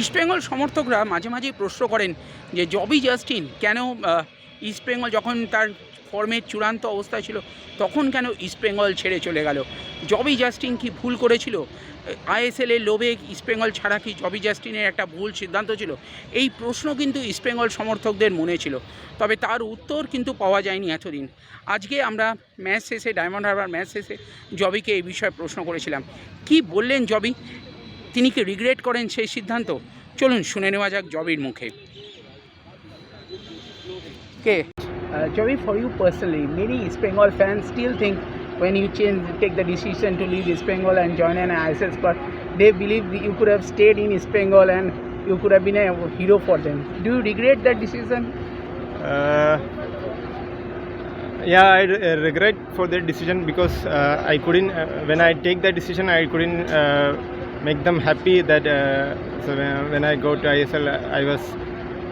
ইস্টবেঙ্গল সমর্থকরা মাঝে মাঝেই প্রশ্ন করেন যে জবি জাস্টিন? কেন ইস্টবেঙ্গল যখন তার ফর্মের চূড়ান্ত অবস্থায় ছিল, তখন কেন ইস্টবেঙ্গল ছেড়ে চলে গেল? জবি জাস্টিন কি ভুল করেছিল? আইএসএল এর লোভে ইস্টবেঙ্গল ছাড়া কি জবি জাস্টিনের একটা ভুল সিদ্ধান্ত ছিল? এই প্রশ্ন কিন্তু ইস্টবেঙ্গল সমর্থকদের মনে ছিল। তবে তার উত্তর কিন্তু পাওয়া যায়নি এতদিন। আজকে আমরা ম্যাচ শেষে, ডায়মন্ড হারবার ম্যাচ শেষে জবিকে এই বিষয়ে প্রশ্ন করেছিলাম। কি বললেন জবি তিনি কি রিগ্রেট করেন সেই সিদ্ধান্ত চলুন শুনে নেওয়া যাক জবির মুখে কে Jobby for you personally many East Bengal fan still think when you change take the decision to leave East Bengal and join an ISL squad they believe you could have stayed in East Bengal and you could have been a hero for them do you regret that decision Uh, yeah, I uh, regret for that decision because uh, I couldn't. Uh, when I take that decision, I couldn't uh, make them happy. That uh, so when, I go to ISL, I was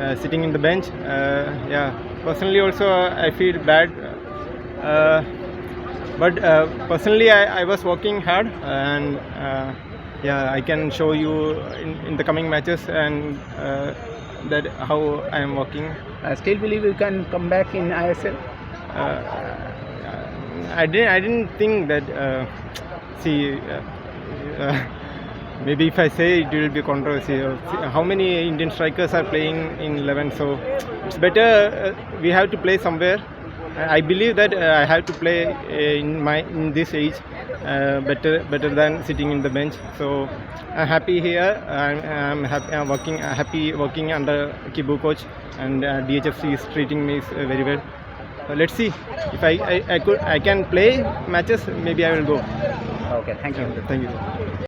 uh, sitting in the bench. Uh, yeah, personally also I feel bad. Uh, but uh, personally, I, I was working hard and. Uh, yeah, I can show you in, in the coming matches and uh, that how I am working. I still believe you can come back in ISL uh, I didn't I didn't think that uh, see uh, uh, maybe if I say it will be controversy. Uh, how many Indian strikers are playing in 11 so it's better uh, we have to play somewhere. I believe that uh, I have to play uh, in my in this age uh, better better than sitting in the bench. So I'm happy here. I'm, I'm happy I'm working happy working under Kibu coach and uh, DHFC is treating me uh, very well. Uh, let's see. If I, I, I could I can play matches maybe I will go. Okay thank you. Thank you